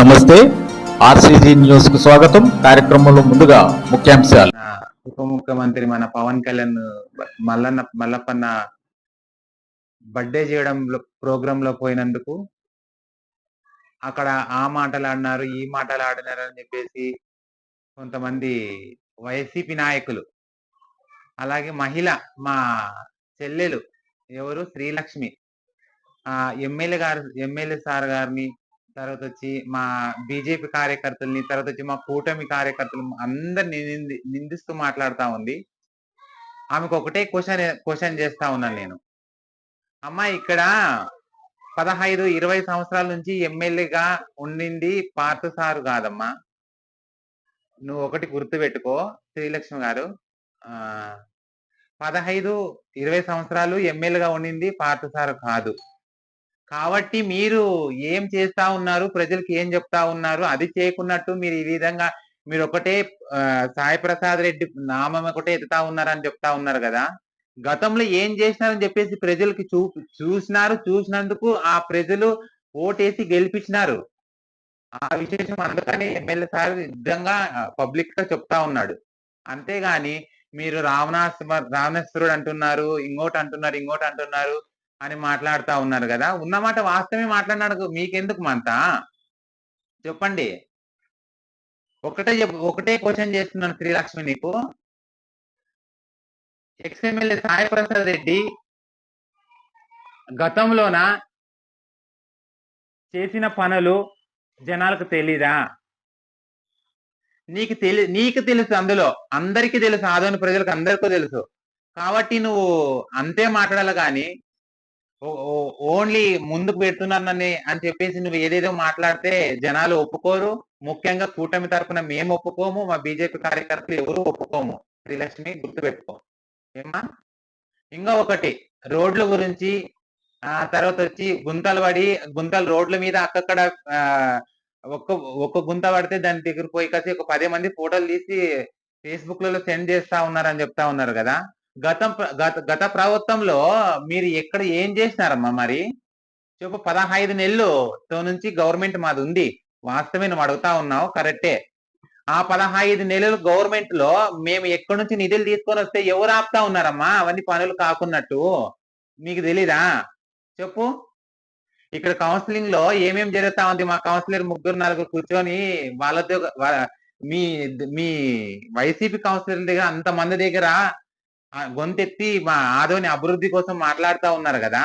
నమస్తే. ఆర్సీజీ న్యూస్కు స్వాగతం. కార్యక్రమంలో ముందుగా ముఖ్యాంశాలు. ఉప ముఖ్యమంత్రి మన పవన్ కళ్యాణ్ మల్లన్న మల్లప్పన్న బర్త్డే చేయడం ప్రోగ్రామ్లో పోయినందుకు అక్కడ ఆ మాటలు ఆడినారు ఈ మాటలు ఆడినారు అని చెప్పేసి కొంతమంది వైసీపీ నాయకులు అలాగే మహిళ మా చెల్లెలు ఎవరు? శ్రీలక్ష్మి. ఆ ఎమ్మెల్యే గారు ఎమ్మెల్యే సార్ గారిని తర్వాత వచ్చి మా బీజేపీ కార్యకర్తల్ని తర్వాత వచ్చి మా కూటమి కార్యకర్తలు అందరిని నింది నిందిస్తూ మాట్లాడుతా ఉంది. ఆమెకు ఒకటే క్వశ్చన్ క్వశ్చన్ చేస్తా ఉన్నాను నేను. అమ్మా ఇక్కడ పదహైదు ఇరవై సంవత్సరాల నుంచి ఎమ్మెల్యేగా ఉండింది పార్థ సారు కాదమ్మా. నువ్వు ఒకటి గుర్తు పెట్టుకో శ్రీలక్ష్మి గారు. పదహైదు ఇరవై సంవత్సరాలు ఎమ్మెల్యేగా ఉండింది పార్థ సారు కాదు. కాబట్టి మీరు ఏం చేస్తా ఉన్నారు? ప్రజలకు ఏం చెప్తా ఉన్నారు? అది చేయకున్నట్టు మీరు ఈ విధంగా మీరు ఒకటే సాయిప్రసాద్ సాయి ప్రసాద్ రెడ్డి నామం ఒకటే ఎత్తుతా ఉన్నారని చెప్తా ఉన్నారు కదా? గతంలో ఏం చేసినారని చెప్పేసి ప్రజలకి చూ చూసినారు. చూసినందుకు ఆ ప్రజలు ఓటేసి గెలిపించినారు. ఆ విశేషం అందుకని ఎమ్మెల్యే సార్ నిజంగా పబ్లిక్గా చెప్తా ఉన్నాడు. అంతేగాని మీరు రావణాసు రావణేశ్వరుడు అంటున్నారు ఇంకోటి అంటున్నారు ఇంకోటి అంటున్నారు. అని మాట్లాడుతా ఉన్నారు కదా. ఉన్నమాట వాస్తవమే మాట్లాడినాడు మీకెందుకు మంత? చెప్పండి. ఒకటే ఒకటే క్వశ్చన్ చేస్తున్నాను శ్రీలక్ష్మి నీకు. ఎక్స్ఎమ్మెల్యే సాయి ప్రసాద్ రెడ్డి గతంలోన చేసిన పనులు జనాలకు తెలీదా? నీకు తెలి నీకు తెలుసు అందులో. అందరికీ తెలుసు. ఆదోని ప్రజలకు అందరికీ తెలుసు. కాబట్టి నువ్వు అంతే మాట్లాడాలి కానీ ఓన్లీ ముందుకు పెడుతున్నానని అని చెప్పేసి నువ్వు ఏదేదో మాట్లాడితే జనాలు ఒప్పుకోరు. ముఖ్యంగా కూటమి తరఫున మేము ఒప్పుకోము మా బీజేపీ కార్యకర్తలు ఎవరు ఒప్పుకోము. శ్రీలక్ష్మి గుర్తుపెట్టుకో. ఏమా ఇంకా ఒకటి రోడ్ల గురించి ఆ తర్వాత వచ్చి గుంతలు పడి గుంతలు రోడ్ల మీద అక్కక్కడ ఆ, ఒక్క ఒక్క గుంత పడితే దాని దగ్గర పోయి కలిసి ఒక పది మంది ఫోటోలు తీసి ఫేస్బుక్లలో సెండ్ చేస్తా ఉన్నారని చెప్తా ఉన్నారు కదా. గతం గత గత ప్రభుత్వంలో మీరు ఎక్కడ ఏం చేసినారమ్మా మరి? చెప్పు పదహైదు నెలలు తో నుంచి గవర్నమెంట్ మాది ఉంది వాస్తవమే నువ్వు అడుగుతా ఉన్నావు కరెక్టే. ఆ పదహైదు నెలలు గవర్నమెంట్లో మేము ఎక్కడి నుంచి నిధులు తీసుకొని వస్తే ఎవరు ఆపుతా ఉన్నారమ్మా? అవన్నీ పనులు కాకున్నట్టు. మీకు తెలీదా? చెప్పు. ఇక్కడ కౌన్సిలింగ్లో ఏమేం జరుగుతా ఉంది? మా కౌన్సిలర్ ముగ్గురు నలుగురు కూర్చొని వాళ్ళతో మీ మీ వైసీపీ కౌన్సిలర్ దగ్గర అంత మంది దగ్గర గొంతెత్తి మా ఆదోని అభివృద్ధి కోసం మాట్లాడుతా ఉన్నారు కదా?